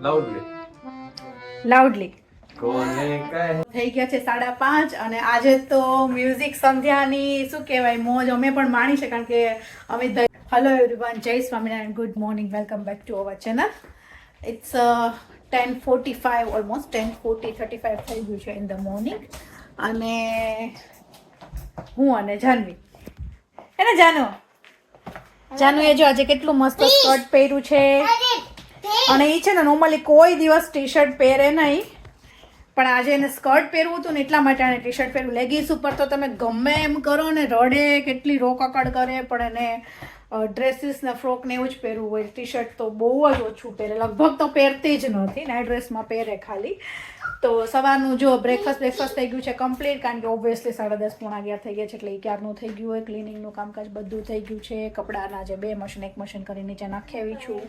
Loudly loudly થઈ ગયા છે સાડા પાંચ અને આજે તો મ્યુઝિક સંધ્યાની શું કહેવાય મોજ અમે પણ માણી છે કારણ કે અમે hello everyone Jai Swaminarayan good morning welcome back to our channel it's ten forty five almost ten forty thirty five થઈ ગયું છે ઇન ધ મોર્નિંગ અને હું અને જાનવી. એને જાનો એ જો આજે કેટલું મસ્ત સ્કર્ટ પહેર્યું છે. અને એ છે ને નોર્મલી કોઈ દિવસ ટી શર્ટ પહેરે નહીં. પણ આજે એને સ્કર્ટ પહેરવું હતું ને એટલા માટે એને ટી શર્ટ પહેર્યું. લેગીસ ઉપર તો તમે ગમે એમ કરો ને રડે, કેટલી રોકકડ કરે, પણ એને ડ્રેસીસ ને ફ્રોક ને એવું જ પહેરવું હોય. ટી શર્ટ તો બહુ જ ઓછું પહેરે. લગભગ તો પહેરતી જ નથી નાઇટ ડ્રેસમાં પહેરે ખાલી. તો સવારનું જો બ્રેકફાસ્ટ બ્રેકફાસ્ટ થઈ ગયું છે કમ્પ્લીટ કારણ કે ઓબ્વિયસલી સાડા દસ, પોણા અગિયાર થઈ ગયા છે, એટલે એ ક્યારનું થઈ ગયું હોય? ક્લિનિંગનું કામકાજ બધું થઈ ગયું છે. કપડાના જે બે મશીન એક મશીન કરી નીચે નાખી આવી છું.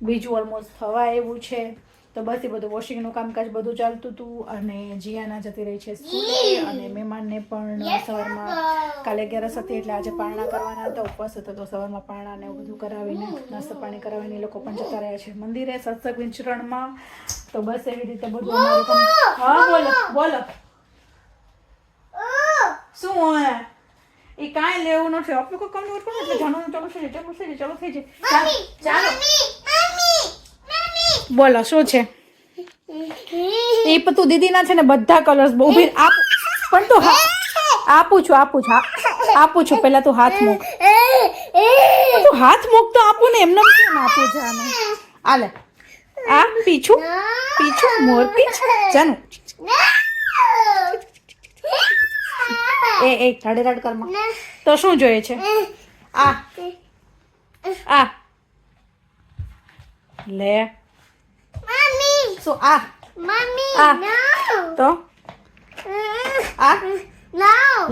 બીજું ઓલમોસ્ટ થવા એવું છે. તો બસ એ બધું વોશિંગનું કામકાજ બધું ચાલતું હતું અને જીયાના જતી રહી છે સ્કૂલે અને મહેમાનને પણ સવારમાં કાલે અગિયારસ હતી એટલે આજે પારણા કરવાના હતા ઉપવાસ હતો તો સવારમાં પારણા ને એવું બધું કરાવીને નાસ્તો પાણી કરાવીને એ લોકો પણ જતા રહ્યા છે. મંદિરે સત્સંગ વિચરણમાં તો બસ એવી રીતે બધું અમારે હા બોલો બોલો. શું હોય? એ કાંઈ લેવું નથી. આપણે કોઈ કામ નથી એટલે જાણવાનું ચાલુ છે? ચાલુ થઈ જાય. ચાલો બોલો શું છે? એ પણ તું દીદીના છે ને બધા કલર્સ બહુ આપ પણ તું હા આપું છું આપું છું આપું છું પહેલા તું હાથ મૂક. તું હાથ મૂક તો આપું ને એમને કેમ આપું જાને આલે. આ પીછું પીછું મોર પીછ જાનું. એ એ રડે રડ કરમાં તો શું જોઈએ છે? આ. આ. લે. શું આ આ તો? આ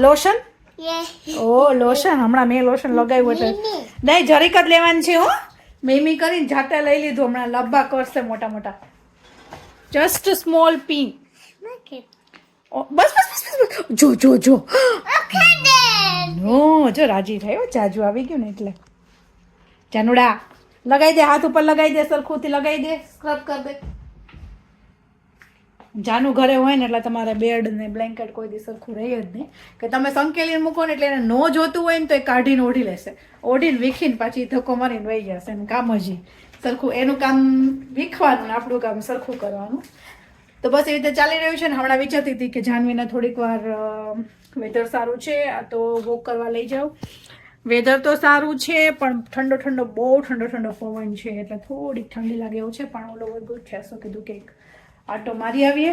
લોશન ઓ લોશન હમણાં મેં લોશન લગાવ્યું છે. નહીં જરીક જ લેવાનું છે હો. મેમી કરીને જાતે લઈ લીધું હમણાં લબ્બા કરશે મોટા મોટા. જસ્ટ સ્મોલ પિંક બસ બસ બસ. જો જો જો. નો જો રાજી થયો જાજુ આવી ગયું ને એટલે. જાનુડા લગાઈ દે હાથ ઉપર લગાઈ દે સરખુંથી લગાઈ દે. સ્ક્રબ કર દે. જાનું ઘરે હોય ને એટલે તમારે બેડ ને બ્લેન્કેટ કોઈ દી સરખું રહે જ નહીં. કે તમે સંકેલીને મૂકો ને એટલે એને ન જોતું હોય ને તો એ કાઢીને ઓઢી લેશે. ઓઢીને વીખીને પાછી ધક્કો મારીને વહી જશે એનું કામ જ સરખું એનું કામ વીખવાનું આપણું કામ સરખું કરવાનું. તો બસ એ રીતે ચાલી રહ્યું છે ને હમણાં વિચારતી હતી કે જાનવીને થોડીક વાર વેધર સારું છે, આ તો વોક કરવા લઈ જાઉં. વેધર તો સારું છે, પણ ઠંડો ઠંડો બહુ ઠંડો ઠંડો પવન છે, એટલે થોડીક ઠંડી લાગે એવું છે, પણ ઓલો ઓવર ગુડ છે શું કીધું કે એક આટો મારી આવીએ.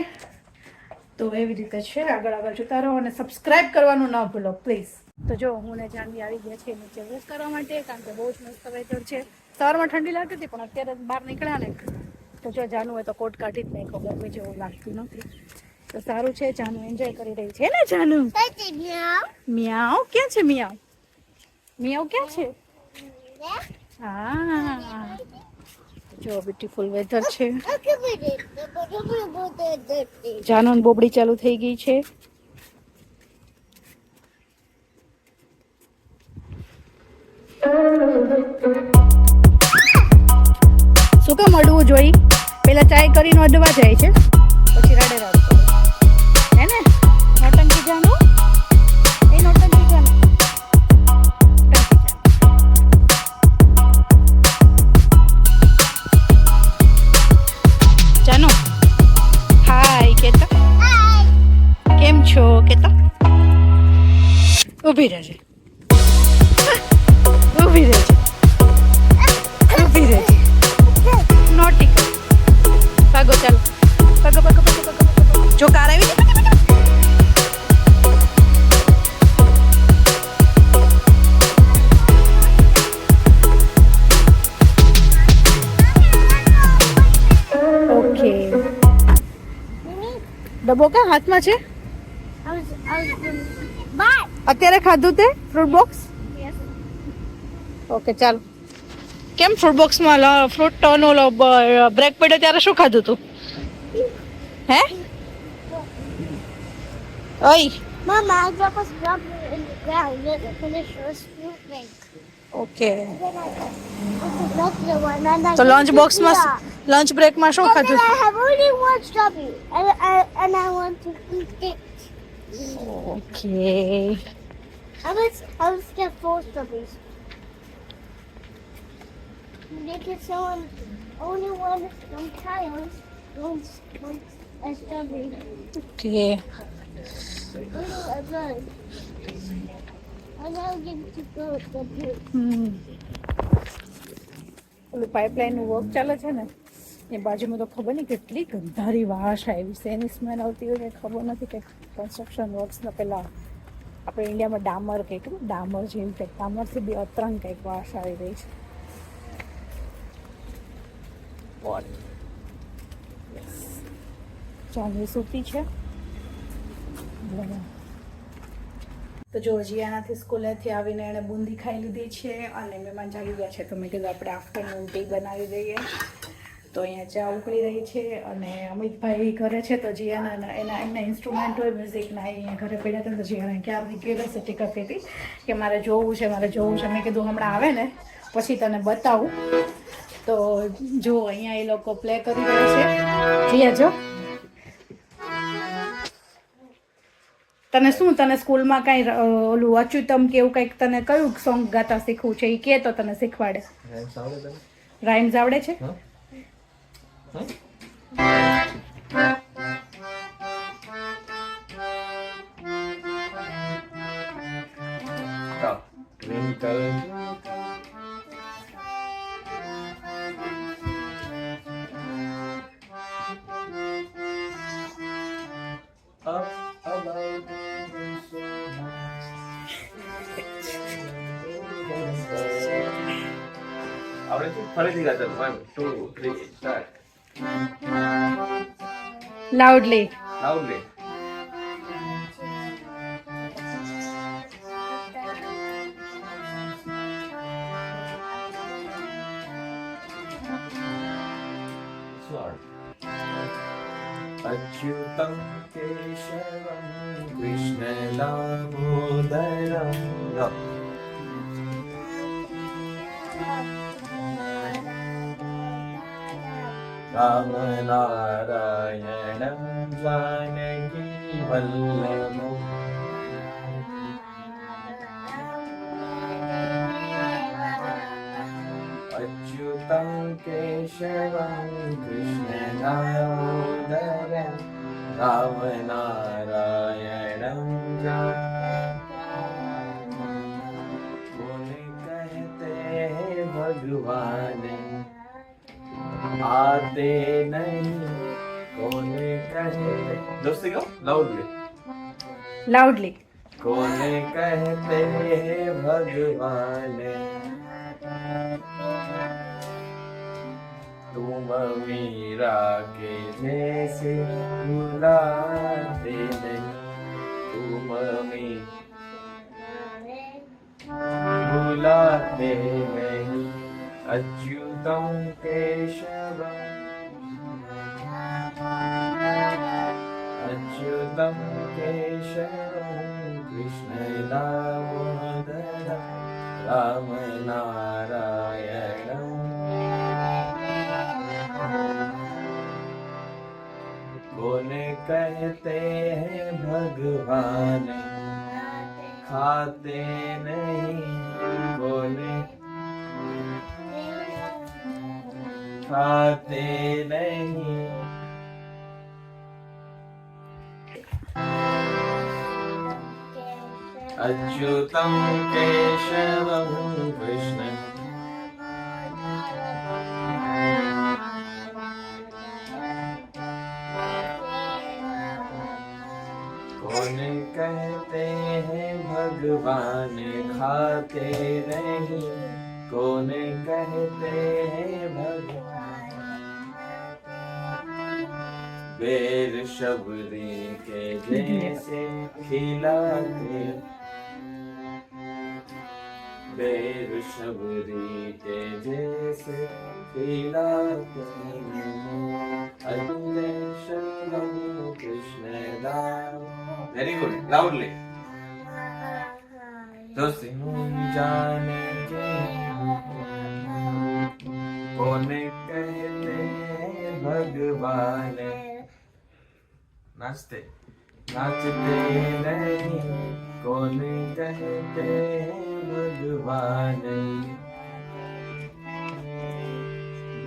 તો એવી રીતે છે આગળ આગળ જોતા રહો અને સબસ્ક્રાઇબ કરવાનું ન ભૂલો પ્લીઝ તો જો હું ને જાનવી આવી ગયા છે નીચે વોક કરવા માટે કારણ કે બહુ જ મસ્ત વેધર છે. સવારમાં ઠંડી લાગતી હતી પણ અત્યારે બહાર નીકળ્યા ને. તો જો જાનું હોય તો કોટ કાઢી જ નહીં ખબર ગરમી જેવું લાગતું નથી. તો સારું છે જાનું એન્જોય કરી રહી છે ને જાનું? મિયાવ ક્યાં છે મિયાવ મિયાવ ક્યાં છે? હા. જો બ્યુટીફુલ વેધર છે. જાનોન બોબડી ચાલુ થઈ ગઈ છે. શું કામ અડવું જોઈ? પેલા ચાય કરીને અડવા જાય છે. પછી રડે રડ કેમ કે તો ઊભી રહેજે. ઊભી રહેજે. ઊભી રહેજે. નોટી કર ભાગો ચાલો. ભાગો ભાગો ભાગો ભાગો. જો કાર આવી. ઓકે ડબ્બો ક્યાં હાથમાં છે? અત્યારે ખાધું તે ફ્રૂટ બોક્સ ઓકે ચાલો કેમ ફ્રૂટ બોક્સમાં ફ્રૂટ નો બ્રેક પડ્યો ત્યારે શું ખાધું તું હે ઓય Mama, I dropped a strawberry in the ground and it finished first fruit bank. Okay તો લંચ બોક્સમાં Mia. લંચ બ્રેકમાં શું And ખાધું I have only one strawberry, and I, and I want to eat it. Okay I was, I was get four strawberries. Because someone only one one child wants wants a strawberry. Okay Little as well. And I'll give it to go with the blue. હમ ઓલું પાઇપલાઇનનું work ચાલે છે ને એ બાજુમાં તો ખબર નહીં કેટલી ગંધારી વાસ આવી છે. એની સ્મેલ આવતી હોય કે ખબર નથી કે કન્સ્ટ્રક્શન વર્ક્સના પહેલાં આપણે ઇન્ડિયામાં ડામર કંઈક ડામર જેમ કંઈક ડામરથી બી અતરંગ કંઈક વાસ આવી રહી છે. બોલ જાનવી સૂતી છે. બરાબર. તો જો જીયાનાથી સ્કૂલેથી આવીને એણે બુંદી ખાઈ લીધી છે અને મહેમાન જાગી ગયા છે. તો મેં કીધું આપણે આફ્ટરનૂન ટી બનાવી દઈએ. તો અહીંયા ચા ઉકળી રહી છે અને અમિતભાઈ ઘરે છે તો જીયાના એના એમના ઇન્સ્ટ્રુમેન્ટ હોય મ્યુઝિકના અહીંયા ઘરે પડ્યા હતા તો જીયાને ક્યારની ક્યુરિયોસિટી કરતી હતી કે મારે જોવું છે મારે જોવું છે. મેં કીધું હમણાં આવે ને પછી તને બતાવું. તો જો અહીંયા એ લોકો પ્લે કરી રહ્યા છે. જીયા જો. તને શું તને સ્કૂલમાં કાંઈ ઓલું અચ્યુતમ કે એવું કંઈક તને કયું સોંગ ગાતા શીખવું છે? એ કે તો તને શીખવાડે. રાઇમ્સ આવડે છે. Twinkle, up above the આવડે છે ફરીથી ગાતા one two three Loudly. Loudly. अच्युतं केशवं कृष्णलाभोदरं रामनारायणं जानकी वल्लभम्। अच्युतं केशवं कृष्णदामोदरं रामनारायणं बोले कहते हैं भगवान आते नहीं कौन कहते दोस्ती को लाउडली लाउडली कौन कहते हैं भगवान तुम मीरा के जैसे बुलाते नहीं तुम मी बुलाते नहीं अच्युतम केशवम अच्युतं केशवं कृष्णदामोदरं रामनारायणम् कौन कहते हैं भगवान? खाते नहीं खाते नहीं अच्युतं केशवं कृष्ण कौन कहते हैं भगवान खाते नहीं कौन कहते हैं भगवान बेर शबरी के जैसे खिलाते बेर शबरी के जैसे खिलाते अजय शरणम Krishna Ram very good loudly तो सिंह जाने के कौन कहते हैं नाचते नाचते नहीं कौन कहते भगवान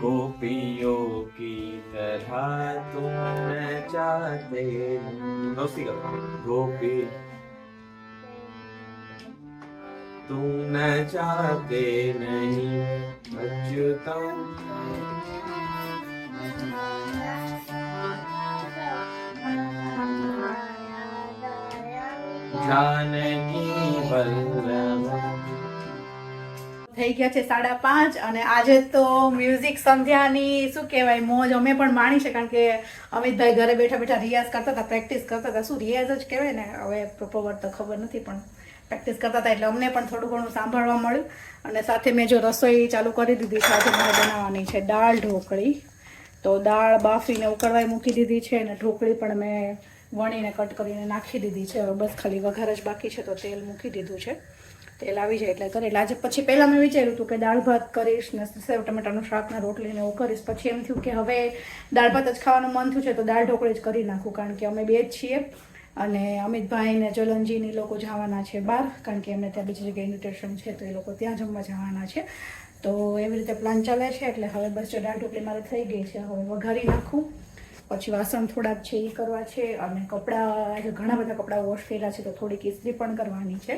गोपियों की तरह तुम चाहते दोस्ती करो गोपी तुम न चाहते नहीं अच्युतम થઈ ગયા છે સાડા પાંચ અને આજે તો મ્યુઝિક સંધ્યાની શું કહેવાય, મોજ અમે પણ માણી છે કારણ કે અમિતભાઈ ઘરે બેઠા બેઠા રિયાઝ કરતા હતા પ્રેક્ટિસ કરતા હતા. શું રિયાઝ જ કહેવાય ને? હવે પ્રોપર તો ખબર નથી, પણ પ્રેક્ટિસ કરતા હતા એટલે અમને પણ થોડું ઘણું સાંભળવા મળ્યું. અને સાથે મેં જો રસોઈ ચાલુ કરી દીધી છે, આજે મારે બનાવવાની છે દાળ ઢોકળી. તો દાળ બાફીને ઉકળવાઈ મૂકી દીધી છે અને ઢોકળી પણ મેં વણીને કટ કરીને નાખી દીધી છે. હવે બસ ખાલી વઘાર જ બાકી છે, તો તેલ મૂકી દીધું છે. તેલ આવી જાય એટલે કરે. એટલે આજે પછી પહેલાં મેં વિચાર્યું હતું કે દાળ ભાત કરીશ ને સેવ ટમેટાનું શાક ને રોટલી એવું કરીશ. પછી એમ થયું કે હવે દાળ ભાત જ ખાવાનું મન થયું છે, તો દાળ ઢોકળી જ કરી નાખું, કારણ કે અમે બે જ છીએ. અને અમિતભાઈ ને જલનજીની લોકો જવાના છે બહાર, કારણ કે એમને ત્યાં બીજી જગ્યાએ ઇન્વિટેશન છે, તો એ લોકો ત્યાં જમવા જવાના છે. તો એવી રીતે પ્લાન ચાલે છે, એટલે હવે બસ જો દાળ ઢોકળી મારે થઈ ગઈ છે, હવે વઘારી નાખું. પછી વાસણ થોડાક છે એ કરવા છે અને કપડાં, આજે ઘણા બધા કપડાં વોશ કર્યા છે તો થોડીક ઇસ્ત્રી પણ કરવાની છે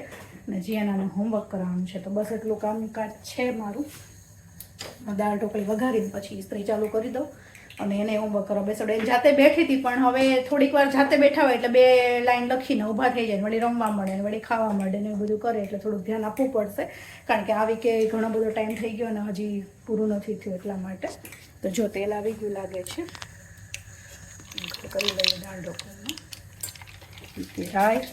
અને જીયાનાનું હોમવર્ક કરવાનું છે. તો બસ એટલું કામકાજ છે મારું. દાળ ઢોકળી વઘારીને પછી ઇસ્ત્રી ચાલુ કરી દઉં અને એને હોમવર્ક કરવા બેસાડો. એ જાતે બેઠી હતી પણ હવે થોડીક વાર જાતે બેઠા હોય એટલે બે લાઈન લખીને ઊભા થઈ જાય વળી રમવા મળે ને વળી ખાવા મળે ને બધું કરે એટલે થોડુંક ધ્યાન આપવું પડશે. કારણ કે આવી કે ઘણો બધો ટાઈમ થઈ ગયો અને હજી પૂરું નથી થયું એટલા માટે. તો જો તેલ આવી ગયું લાગે છે. કરી લઈએ દાળ રાઈ.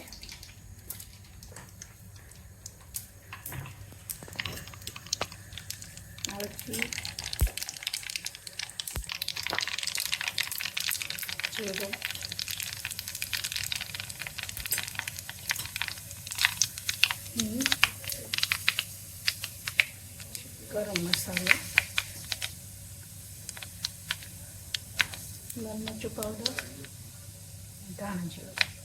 પછી જીરું. ગરમ મસાલો. চানাচুর পাউডার দানা জিরা